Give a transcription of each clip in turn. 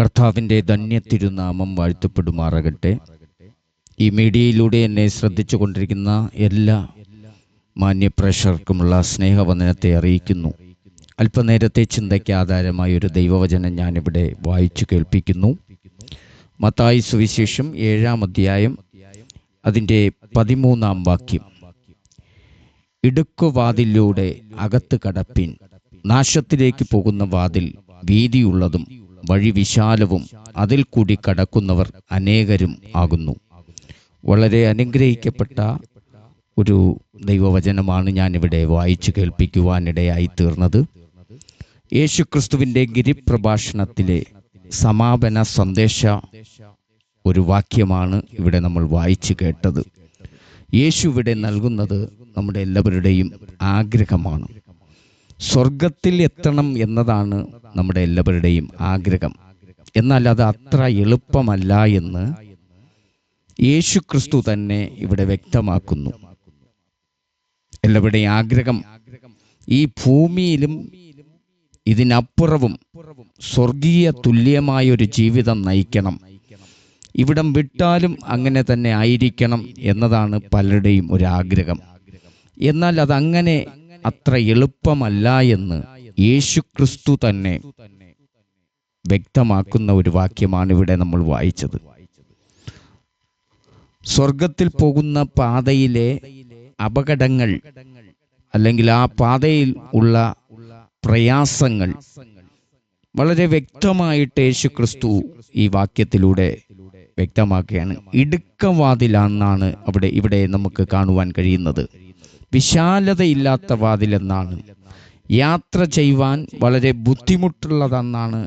കർത്താവിന്റെ ധന്യത്തിരുനാമം വാഴ്ത്തപ്പെടുമാറാകട്ടെ. ഈ മീഡിയയിലൂടെ എന്നെ ശ്രദ്ധിച്ചു കൊണ്ടിരിക്കുന്ന എല്ലാ മാന്യപ്രേക്ഷകർക്കുമുള്ള സ്നേഹവന്ദനത്തെ അറിയിക്കുന്നു. അല്പനേരത്തെ ചിന്തയ്ക്ക് ആധാരമായ ഒരു ദൈവവചനം ഞാനിവിടെ വായിച്ചു കേൾപ്പിക്കുന്നു. മത്തായി സുവിശേഷം ഏഴാം അധ്യായം അതിന്റെ പതിമൂന്നാം വാക്യം. ഇടുക്കുവാതിലൂടെ അകത്ത് കടപ്പിൻ നാശത്തിലേക്ക് പോകുന്ന വാതിൽ വീതിയുള്ളതും വഴി വിശാലവും അതിൽ കൂടി കടക്കുന്നവർ അനേകരും ആകുന്നു. വളരെ അനുഗ്രഹിക്കപ്പെട്ട ഒരു ദൈവവചനമാണ് ഞാനിവിടെ വായിച്ചു കേൾപ്പിക്കുവാനിടയായി തീർന്നത്. യേശുക്രിസ്തുവിന്റെ ഗിരിപ്രഭാഷണത്തിലെ സമാപന സന്ദേശ ഒരു വാക്യമാണ് ഇവിടെ നമ്മൾ വായിച്ചു കേട്ടത്. യേശു ഇവിടെ നൽകുന്നത് നമ്മുടെ എല്ലാവരുടെയും ആഗ്രഹമാണ്. സ്വർഗത്തിൽ എത്തണം എന്നതാണ് നമ്മുടെ എല്ലാവരുടെയും ആഗ്രഹം. എന്നാൽ അത് അത്ര എളുപ്പമല്ല എന്ന് യേശു ക്രിസ്തു തന്നെ ഇവിടെ വ്യക്തമാക്കുന്നു. എല്ലാവരുടെയും ആഗ്രഹം ഈ ഭൂമിയിലും ഇതിനപ്പുറവും സ്വർഗീയ തുല്യമായ ഒരു ജീവിതം നയിക്കണം. ഇവിടം വിട്ടാലും അങ്ങനെ തന്നെ ആയിരിക്കണം എന്നതാണ് പലരുടെയും ഒരു ആഗ്രഹം. എന്നാൽ അതങ്ങനെ അത്ര എളുപ്പമല്ല എന്ന് യേശുക്രിസ്തു തന്നെ വ്യക്തമാക്കുന്ന ഒരു വാക്യമാണ് ഇവിടെ നമ്മൾ വായിച്ചത്. സ്വർഗത്തിൽ പോകുന്ന പാതയിലെ അപകടങ്ങൾ അല്ലെങ്കിൽ ആ പാതയിൽ ഉള്ള പ്രയാസങ്ങൾ വളരെ വ്യക്തമായിട്ട് യേശു ക്രിസ്തു ഈ വാക്യത്തിലൂടെ വ്യക്തമാക്കുകയാണ്. ഇടുക്കവാതിലാണെന്നാണ് അവിടെ ഇവിടെ നമുക്ക് കാണുവാൻ കഴിയുന്നത്. വിശാലതയില്ലാത്ത വാതിലെന്നാണ്. യാത്ര ചെയ്യുവാൻ വളരെ ബുദ്ധിമുട്ടുള്ളതെന്നാണ്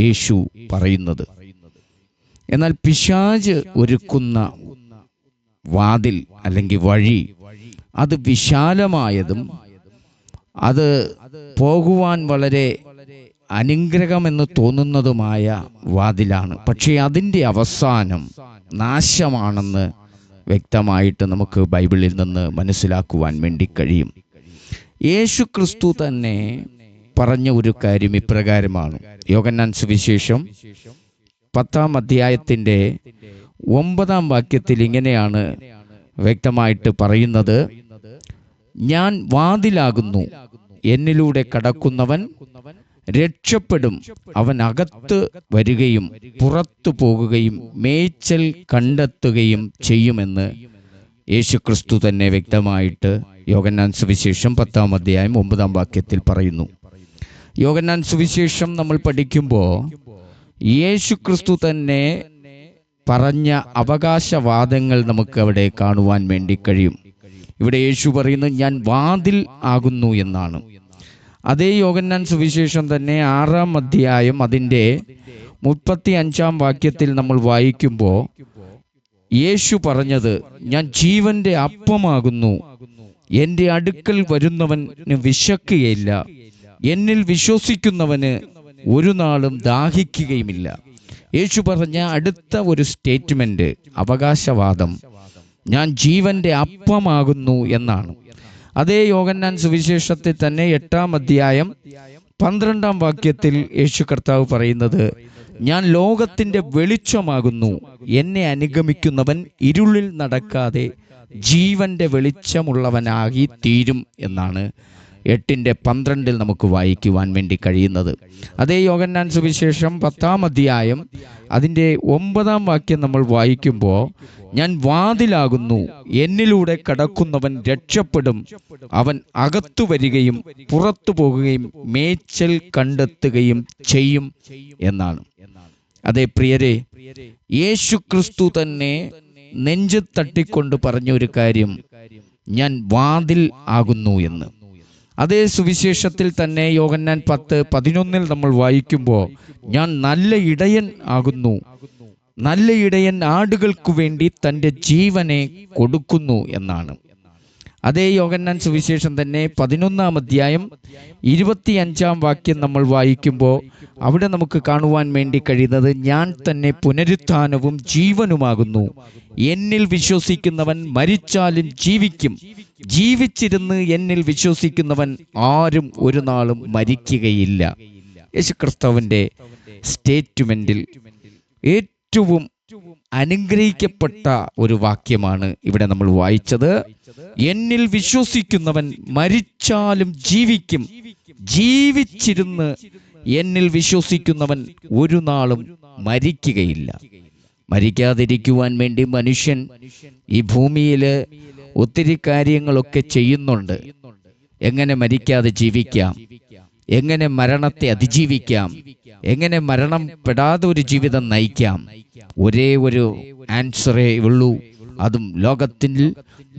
യേശു പറയുന്നത്. എന്നാൽ പിശാജ് ഒരുക്കുന്ന വാതിൽ അല്ലെങ്കിൽ വഴി അത് വിശാലമായതും അത് പോകുവാൻ വളരെ അനുഗ്രഹമെന്ന് തോന്നുന്നതുമായ വാതിലാണ്. പക്ഷേ അതിന്റെ അവസാനം നാശമാണെന്ന് വ്യക്തമായിട്ട് നമുക്ക് ബൈബിളിൽ നിന്ന് മനസ്സിലാക്കുവാൻ വേണ്ടി കഴിയും. യേശു ക്രിസ്തു തന്നെ പറഞ്ഞ ഒരു കാര്യം ഇപ്രകാരമാണ്. യോഗന്നാൻ സുവിശേഷം പത്താം അധ്യായത്തിന്റെ ഒമ്പതാം വാക്യത്തിൽ ഇങ്ങനെയാണ് വ്യക്തമായിട്ട് പറയുന്നത്. ഞാൻ വാതിലാകുന്നു. എന്നിലൂടെ കടക്കുന്നവൻ രക്ഷപ്പെടും. അവൻ അകത്ത് വരികയും പുറത്തു പോകുകയും മേച്ചൽ കണ്ടെത്തുകയും ചെയ്യുമെന്ന് യേശു ക്രിസ്തു തന്നെ വ്യക്തമായിട്ട് യോഗന്നാൻ സുവിശേഷം പത്താം അധ്യായം ഒമ്പതാം വാക്യത്തിൽ പറയുന്നു. യോഗന്നാൻ സുവിശേഷം നമ്മൾ പഠിക്കുമ്പോൾ യേശുക്രിസ്തു തന്നെ പറഞ്ഞ അവകാശവാദങ്ങൾ നമുക്ക് അവിടെ കാണുവാൻ വേണ്ടി കഴിയും. ഇവിടെ യേശു പറയുന്നത് ഞാൻ വാതിൽ ആകുന്നു എന്നാണ്. അതേ യോഗന്നാൻ സുവിശേഷം തന്നെ ആറാം അധ്യായം അതിന്റെ മുപ്പത്തി അഞ്ചാം വാക്യത്തിൽ നമ്മൾ വായിക്കുമ്പോൾ യേശു പറഞ്ഞത് ഞാൻ ജീവന്റെ അപ്പമാകുന്നു. എന്റെ അടുക്കൽ വരുന്നവന് വിശക്കുകയില്ല. എന്നിൽ വിശ്വസിക്കുന്നവന് ഒരു നാളും ദാഹിക്കുകയുമില്ല. യേശു പറഞ്ഞ അടുത്ത ഒരു സ്റ്റേറ്റ്മെന്റ് അവകാശവാദം. ഞാൻ ജീവന്റെ അപ്പമാകുന്നു എന്നാണ്. അതേ യോഗന്നാൻ സുവിശേഷത്തിൽ തന്നെ എട്ടാം അധ്യായം പന്ത്രണ്ടാം വാക്യത്തിൽ യേശു കർത്താവ് പറയുന്നത് ഞാൻ ലോകത്തിന്റെ വെളിച്ചമാകുന്നു. എന്നെ അനുഗമിക്കുന്നവൻ ഇരുളിൽ നടക്കാതെ ജീവന്റെ വെളിച്ചമുള്ളവനാകി തീരും എന്നാണ്. എട്ടിന്റെ പന്ത്രണ്ടിൽ നമുക്ക് വായിക്കുവാൻ വേണ്ടി കഴിയുന്നത്. അതേ യോഗന്നാൻ സുവിശേഷം പത്താം അധ്യായം അതിന്റെ ഒമ്പതാം വാക്യം നമ്മൾ വായിക്കുമ്പോൾ ഞാൻ വാതിലാകുന്നു എന്നിലൂടെ കടക്കുന്നവൻ രക്ഷപ്പെടും. അവൻ അകത്തു വരികയും പുറത്തു പോകുകയും മേച്ചൽ കണ്ടെത്തുകയും ചെയ്യും എന്നാണ്. അതേ പ്രിയരെ യേശു ക്രിസ്തു തന്നെ നെഞ്ചു തട്ടിക്കൊണ്ട് പറഞ്ഞ ഒരു കാര്യം ഞാൻ വാതിൽ ആകുന്നു എന്ന്. അതേ സുവിശേഷത്തിൽ തന്നെ യോഗന്നാൻ പത്ത് പതിനൊന്നിൽ നമ്മൾ വായിക്കുമ്പോൾ ഞാൻ നല്ല ഇടയൻ ആകുന്നു. നല്ല ഇടയൻ ആടുകൾക്കു വേണ്ടി തന്റെ ജീവനെ കൊടുക്കുന്നു എന്നാണ്. അതേ യോഗന്നാൻ സുവിശേഷം തന്നെ പതിനൊന്നാം അധ്യായം ഇരുപത്തിയഞ്ചാം വാക്യം നമ്മൾ വായിക്കുമ്പോൾ അവിടെ നമുക്ക് കാണുവാൻ വേണ്ടി കഴിയുന്നത് ഞാൻ തന്നെ പുനരുത്ഥാനവും ജീവനുമാകുന്നു. എന്നിൽ വിശ്വസിക്കുന്നവൻ മരിച്ചാലും ജീവിക്കും. ജീവിച്ചിരുന്ന് എന്നിൽ വിശ്വസിക്കുന്നവൻ ആരും ഒരു നാളും മരിക്കുകയില്ല. യേശുക്രിസ്തുവിന്റെ സ്റ്റേറ്റ്മെന്റിൽ ഏറ്റവും അനുഗ്രഹിക്കപ്പെട്ട ഒരു വാക്യമാണ് ഇവിടെ നമ്മൾ വായിച്ചത്. എന്നിൽ വിശ്വസിക്കുന്നവൻ മരിച്ചാലും ജീവിക്കും. ജീവിച്ചിരുന്ന് എന്നിൽ വിശ്വസിക്കുന്നവൻ ഒരു നാളും മരിക്കുകയില്ല. മരിക്കാതിരിക്കുവാൻ വേണ്ടി മനുഷ്യൻ ഈ ഭൂമിയിൽ ഒത്തിരി കാര്യങ്ങളൊക്കെ ചെയ്യുന്നുണ്ട്. എങ്ങനെ മരിക്കാതെ ജീവിക്കാം? എങ്ങനെ മരണത്തെ അതിജീവിക്കാം? എങ്ങനെ മരണം പെടാതെ ഒരു ജീവിതം നയിക്കാം? ഒരേ ഒരു ആൻസറേ ഉള്ളൂ. അതും ലോകത്തിൽ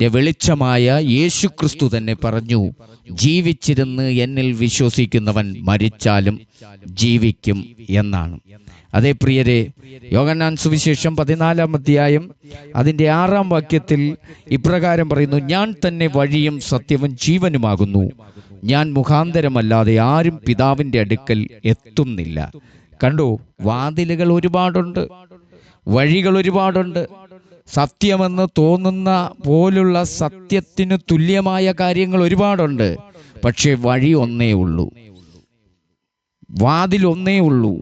വെളിച്ചമായ യേശു ക്രിസ്തു തന്നെ പറഞ്ഞു ജീവിച്ചിരുന്ന് എന്നിൽ വിശ്വസിക്കുന്നവൻ മരിച്ചാലും ജീവിക്കും എന്നാണ്. അതേ പ്രിയരെ യോഗനാൻ സുവിശേഷം പതിനാലാം അധ്യായം അതിന്റെ ആറാം വാക്യത്തിൽ ഇപ്രകാരം പറയുന്നു ഞാൻ തന്നെ വഴിയും സത്യവും ജീവനുമാകുന്നു. ഞാൻ മുഖാന്തരമല്ലാതെ ആരും പിതാവിന്റെ അടുക്കൽ എത്തുന്നില്ല. കണ്ടു വാതിലുകൾ ഒരുപാടുണ്ട് വഴികൾ ഒരുപാടുണ്ട്. സത്യമെന്ന് തോന്നുന്ന പോലുള്ള സത്യത്തിന് തുല്യമായ കാര്യങ്ങൾ ഒരുപാടുണ്ട്. പക്ഷേ വഴി ഒന്നേ ഉള്ളൂ. വാതിൽ ഒന്നേ ഉള്ളൂ.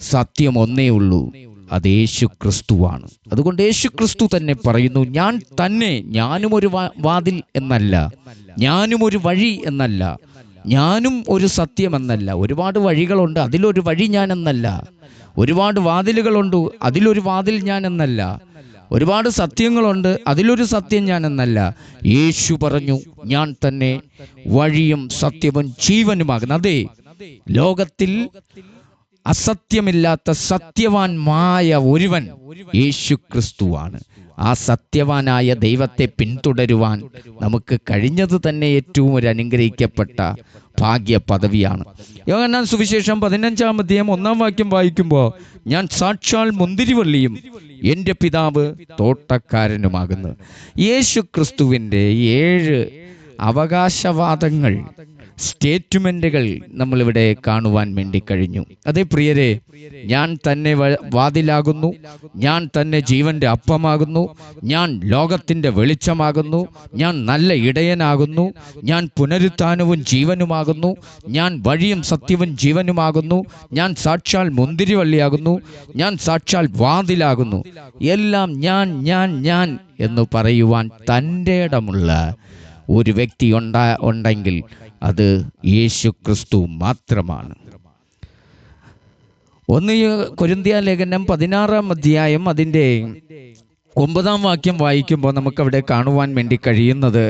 സത്യം ഒന്നേ ഉള്ളൂ. അത് യേശു ക്രിസ്തുവാണ് അതുകൊണ്ട് യേശു ക്രിസ്തു തന്നെ പറയുന്നു ഞാൻ തന്നെ ഞാനും ഒരു വാതിൽ എന്നല്ല ഞാനും ഒരു വഴി എന്നല്ല ഞാനും ഒരു സത്യമെന്നല്ല ഒരുപാട് വഴികളുണ്ട് അതിലൊരു വഴി ഞാൻ എന്നല്ല. ഒരുപാട് വാതിലുകളുണ്ട് അതിലൊരു വാതിൽ ഞാൻ എന്നല്ല. ഒരുപാട് സത്യങ്ങളുണ്ട് അതിലൊരു സത്യം ഞാൻ എന്നല്ല. യേശു പറഞ്ഞു ഞാൻ തന്നെ വഴിയും സത്യവും ജീവനുമാകുന്നു. അതെ ലോകത്തിൽ അസത്യമില്ലാത്ത സത്യവാൻമായ ഒരുവൻ യേശു ക്രിസ്തുവാണ് ആ സത്യവാനായ ദൈവത്തെ പിന്തുടരുവാൻ നമുക്ക് കഴിഞ്ഞത് തന്നെ ഏറ്റവും ഒരു അനുഗ്രഹിക്കപ്പെട്ട ഭാഗ്യ പദവിയാണ് യോഹന്നാൻ സുവിശേഷം പതിനഞ്ചാം അധ്യായം ഒന്നാം വാക്യം വായിക്കുമ്പോൾ ഞാൻ സാക്ഷാൽ മുന്തിരിവള്ളിയും എന്റെ പിതാവ് തോട്ടക്കാരനുമാകുന്നു. യേശു ക്രിസ്തുവിന്റെ ഏഴ് അവകാശവാദങ്ങൾ സ്റ്റേറ്റ്മെന്റുകൾ നമ്മളിവിടെ കാണുവാൻ വേണ്ടി കഴിഞ്ഞു. അതേ പ്രിയരെ ഞാൻ തന്നെ വാതിലാകുന്നു. ഞാൻ തന്നെ ജീവന്റെ അപ്പമാകുന്നു. ഞാൻ ലോകത്തിന്റെ വെളിച്ചമാകുന്നു. ഞാൻ നല്ല ഇടയനാകുന്നു. ഞാൻ പുനരുത്ഥാനവും ജീവനുമാകുന്നു. ഞാൻ വഴിയും സത്യവും ജീവനുമാകുന്നു. ഞാൻ സാക്ഷാൽ മുന്തിരിവള്ളിയാകുന്നു. ഞാൻ സാക്ഷാൽ വാതിലാകുന്നു. എല്ലാം ഞാൻ ഞാൻ ഞാൻ എന്ന് പറയുവാൻ തന്റെ ഇടമുള്ള ഒരു വ്യക്തി ഉണ്ടാ ഉണ്ടെങ്കിൽ അത് യേശു ക്രിസ്തു മാത്രമാണ്. ഒന്ന് കൊരിന്തിയ ലേഖനം പതിനാറാം അധ്യായം അതിന്റെ ഒമ്പതാം വാക്യം വായിക്കുമ്പോൾ നമുക്കവിടെ കാണുവാൻ വേണ്ടി കഴിയുന്നത്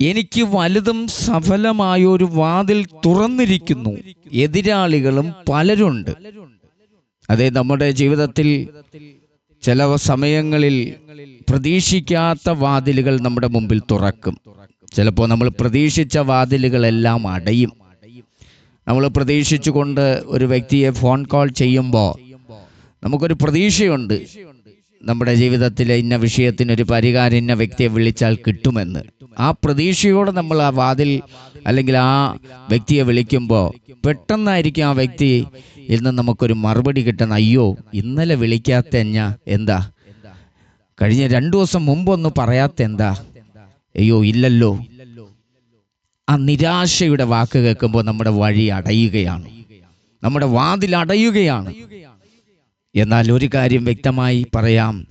എനിക്ക് വലുതും സഫലമായ ഒരു വാതിൽ തുറന്നിരിക്കുന്നു. എതിരാളികളും പലരുണ്ട്. അതെ നമ്മുടെ ജീവിതത്തിൽ ചില സമയങ്ങളിൽ പ്രതീക്ഷിക്കാത്ത വാതിലുകൾ നമ്മുടെ മുമ്പിൽ തുറക്കും. ചിലപ്പോൾ നമ്മൾ പ്രതീക്ഷിച്ച വാതിലുകളെല്ലാം അടയും. നമ്മൾ പ്രതീക്ഷിച്ചുകൊണ്ട് ഒരു വ്യക്തിയെ ഫോൺ കോൾ ചെയ്യുമ്പോൾ നമുക്കൊരു പ്രതീക്ഷയുണ്ട്. നമ്മുടെ ജീവിതത്തിലെ ഇന്ന വിഷയത്തിനൊരു പരിഹാരം ഇന്ന വ്യക്തിയെ വിളിച്ചാൽ കിട്ടുമെന്ന്. ആ പ്രതീക്ഷയോടെ നമ്മൾ ആ വാതിൽ അല്ലെങ്കിൽ ആ വ്യക്തിയെ വിളിക്കുമ്പോൾ പെട്ടെന്നായിരിക്കും ആ വ്യക്തി ഇന്ന് നമുക്കൊരു മറുപടി കിട്ടണം. അയ്യോ ഇന്നലെ വിളിക്കാത്ത എന്നാ എന്താ? കഴിഞ്ഞ രണ്ടു ദിവസം മുമ്പൊന്ന് പറയാത്ത എന്താ? അയ്യോ ഇല്ലല്ലോ. ആ നിരാശയുടെ വാക്ക് കേൾക്കുമ്പോൾ നമ്മുടെ വഴി അടയുകയാണ്. നമ്മുടെ വാതിൽ അടയുകയാണ്. എന്നാൽ ഒരു കാര്യം വ്യക്തമായി പറയാം.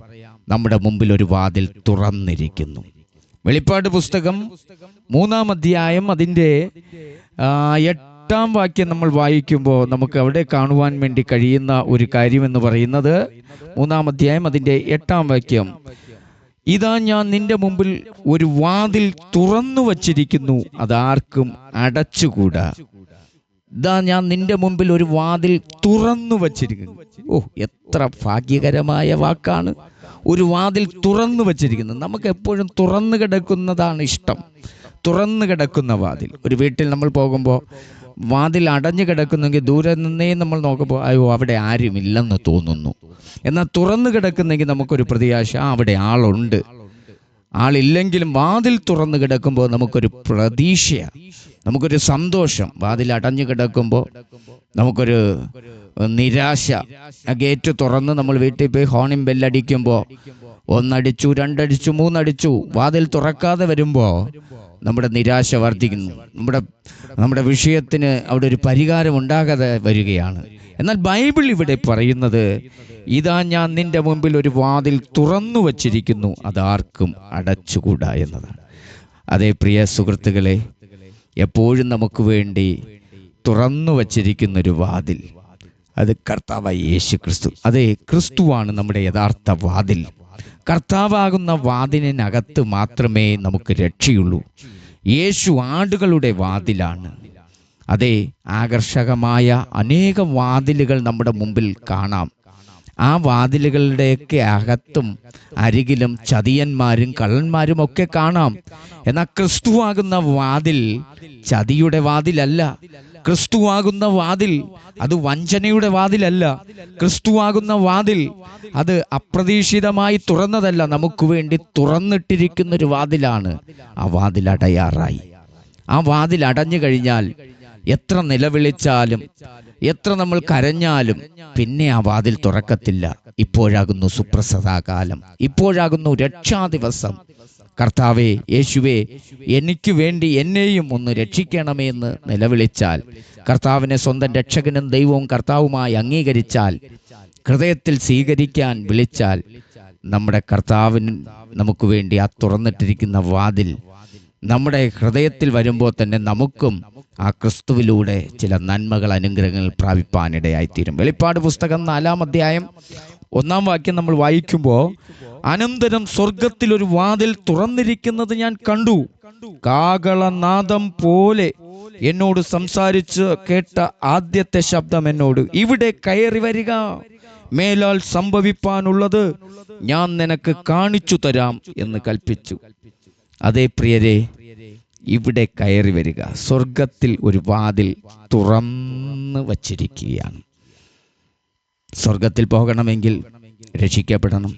നമ്മുടെ മുമ്പിൽ ഒരു വാതിൽ തുറന്നിരിക്കുന്നു. വെളിപ്പാട് പുസ്തകം മൂന്നാം അധ്യായം അതിന്റെ ആ, എട്ടാം വാക്യം നമ്മൾ വായിക്കുമ്പോൾ നമുക്ക് അവിടെ കാണുവാൻ വേണ്ടി കഴിയുന്ന ഒരു കാര്യം എന്ന് പറയുന്നത് മൂന്നാം അധ്യായം അതിന്റെ എട്ടാം വാക്യം. ഇതാ ഞാൻ നിന്റെ മുമ്പിൽ ഒരു വാതിൽ തുറന്നു വച്ചിരിക്കുന്നു അതാർക്കും അടച്ചുകൂടാ. ഇതാ ഞാൻ നിന്റെ മുമ്പിൽ ഒരു വാതിൽ തുറന്നു വച്ചിരിക്കുന്നു. ഓ എത്ര ഭാഗ്യകരമായ വാക്കാണ്. ഒരു വാതിൽ തുറന്നു വച്ചിരിക്കുന്നത് നമുക്ക് എപ്പോഴും തുറന്നു കിടക്കുന്നതാണ് ഇഷ്ടം. തുറന്നു കിടക്കുന്ന വാതിൽ. ഒരു വീട്ടിൽ നമ്മൾ പോകുമ്പോൾ വാതിൽ അടഞ്ഞു കിടക്കുന്നെങ്കിൽ ദൂരെ നിന്നേ നമ്മൾ നോക്കുമ്പോൾ അയ്യോ അവിടെ ആരുമില്ലെന്ന് തോന്നുന്നു. എന്നാൽ തുറന്നു കിടക്കുന്നെങ്കിൽ നമുക്കൊരു പ്രത്യാശ അവിടെ ആളുണ്ട്. ആളില്ലെങ്കിലും വാതിൽ തുറന്നു കിടക്കുമ്പോൾ നമുക്കൊരു പ്രതീക്ഷയാണ് നമുക്കൊരു സന്തോഷം. വാതിൽ അടഞ്ഞു കിടക്കുമ്പോൾ നമുക്കൊരു നിരാശ. ആ ഗേറ്റ് തുറന്ന് നമ്മൾ വീട്ടിൽ പോയി ഹോണിൻ ബെല്ലടിക്കുമ്പോൾ ഒന്നടിച്ചു രണ്ടടിച്ചു മൂന്നടിച്ചു വാതിൽ തുറക്കാതെ വരുമ്പോൾ നമ്മുടെ നിരാശ വർദ്ധിക്കുന്നു. നമ്മുടെ നമ്മുടെ വിഷയത്തിന് അവിടെ ഒരു പരിഹാരം ഉണ്ടാകാതെ വരികയാണ്. എന്നാൽ ബൈബിൾ ഇവിടെ പറയുന്നത് ഇതാ ഞാൻ നിന്റെ മുമ്പിൽ ഒരു വാതിൽ തുറന്നു വച്ചിരിക്കുന്നു അതാർക്കും അടച്ചുകൂടാ എന്നതാണ്. അതേ പ്രിയ സുഹൃത്തുക്കളെ എപ്പോഴും നമുക്ക് വേണ്ടി തുറന്നു വച്ചിരിക്കുന്നൊരു വാതിൽ അത് കർത്താവായ യേശു ക്രിസ്തു അതെ ക്രിസ്തുവാണ് നമ്മുടെ യഥാർത്ഥ വാതിൽ. കർത്താവാകുന്ന വാതിലിനകത്ത് മാത്രമേ നമുക്ക് രക്ഷയുള്ളൂ. യേശു ആടുകളുടെ വാതിലാണ്. അതെ ആകർഷകമായ അനേകം വാതിലുകൾ നമ്മുടെ മുമ്പിൽ കാണാം. ആ വാതിലുകളുടെയൊക്കെ അകത്തും അരികിലും ചതിയന്മാരും കള്ളന്മാരും ഒക്കെ കാണാം. എന്നാൽ ക്രിസ്തുവാകുന്ന വാതിൽ ചതിയുടെ വാതിലല്ല. ക്രിസ്തുവാകുന്ന വാതിൽ അത് വഞ്ചനയുടെ വാതിലല്ല. ക്രിസ്തുവാകുന്ന വാതിൽ അത് അപ്രതീക്ഷിതമായി തുറന്നതല്ല. നമുക്ക് വേണ്ടി തുറന്നിട്ടിരിക്കുന്ന ഒരു വാതിലാണ്. ആ വാതിൽ അടയാറായി. ആ വാതിൽ അടഞ്ഞു കഴിഞ്ഞാൽ എത്ര നിലവിളിച്ചാലും എത്ര നമ്മൾ കരഞ്ഞാലും പിന്നെ ആ വാതിൽ തുറക്കത്തില്ല. ഇപ്പോഴാകുന്നു സുപ്രസദാകാലം. ഇപ്പോഴാകുന്നു രക്ഷാദിവസം കർത്താവേ യേശുവേ എനിക്ക് വേണ്ടി എന്നെയും ഒന്ന് രക്ഷിക്കണമേ എന്ന് നിലവിളിച്ചാൽ കർത്താവിനെ സ്വന്തം രക്ഷകനും ദൈവവും കർത്താവുമായി അംഗീകരിച്ചാൽ ഹൃദയത്തിൽ സ്വീകരിക്കാൻ വിളിച്ചാൽ നമ്മുടെ കർത്താവിന് നമുക്ക് വേണ്ടി ആ തുറന്നിട്ടിരിക്കുന്ന വാതിൽ നമ്മുടെ ഹൃദയത്തിൽ വരുമ്പോൾ തന്നെ നമുക്കും ആ ക്രിസ്തുവിലൂടെ ചില നന്മകൾ അനുഗ്രഹങ്ങൾ പ്രാപിപ്പാനിടയായിത്തീരും. വെളിപ്പാട് പുസ്തകം നാലാം അധ്യായം ഒന്നാം വാക്യം നമ്മൾ വായിക്കുമ്പോൾ അനന്തരം സ്വർഗത്തിൽ ഒരു വാതിൽ തുറന്നിരിക്കുന്നത് ഞാൻ കണ്ടു. കാകളനാദം പോലെ എന്നോട് സംസാരിച്ച് കേട്ട ആദ്യത്തെ ശബ്ദം എന്നോട് ഇവിടെ കയറി വരിക. മേലാൽ സംഭവിപ്പാനുള്ളത് ഞാൻ നിനക്ക് കാണിച്ചു തരാം എന്ന് കൽപ്പിച്ചു. അതേ പ്രിയരെ ഇവിടെ കയറി വരിക. സ്വർഗത്തിൽ ഒരു വാതിൽ തുറന്ന് വച്ചിരിക്കുകയാണ്. സ്വർഗത്തിൽ പോകണമെങ്കിൽ രക്ഷിക്കപ്പെടണം.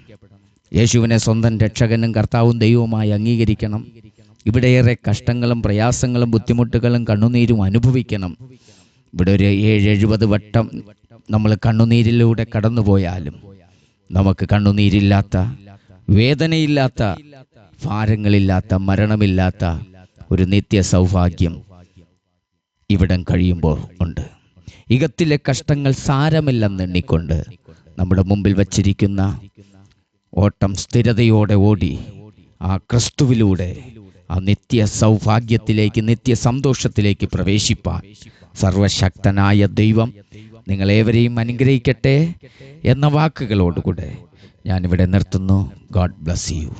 യേശുവിനെ സ്വന്തം രക്ഷകനും കർത്താവും ദൈവവുമായി അംഗീകരിക്കണം. ഇവിടെയേറെ കഷ്ടങ്ങളും പ്രയാസങ്ങളും ബുദ്ധിമുട്ടുകളും കണ്ണുനീരും അനുഭവിക്കണം. ഇവിടെ ഒരു ഏഴ് എഴുപത് വട്ടം നമ്മൾ കണ്ണുനീരിലൂടെ കടന്നുപോയാലും നമുക്ക് കണ്ണുനീരില്ലാത്ത വേദനയില്ലാത്ത ഭാരങ്ങളില്ലാത്ത മരണമില്ലാത്ത ഒരു നിത്യ സൗഭാഗ്യം ഇവിടം കഴിയുമ്പോൾ ഉണ്ട്. ഇകത്തിലെ കഷ്ടങ്ങൾ സാരമില്ലെന്ന് എണ്ണിക്കൊണ്ട് നമ്മുടെ മുമ്പിൽ വച്ചിരിക്കുന്ന ഓട്ടം സ്ഥിരതയോടെ ഓടി ആ ക്രിസ്തുവിലൂടെ ആ നിത്യ സൗഭാഗ്യത്തിലേക്ക് നിത്യ സന്തോഷത്തിലേക്ക് പ്രവേശിപ്പാൻ സർവശക്തനായ ദൈവം നിങ്ങളേവരെയും അനുഗ്രഹിക്കട്ടെ എന്ന വാക്കുകളോടുകൂടെ ഞാനിവിടെ നിർത്തുന്നു. God bless you.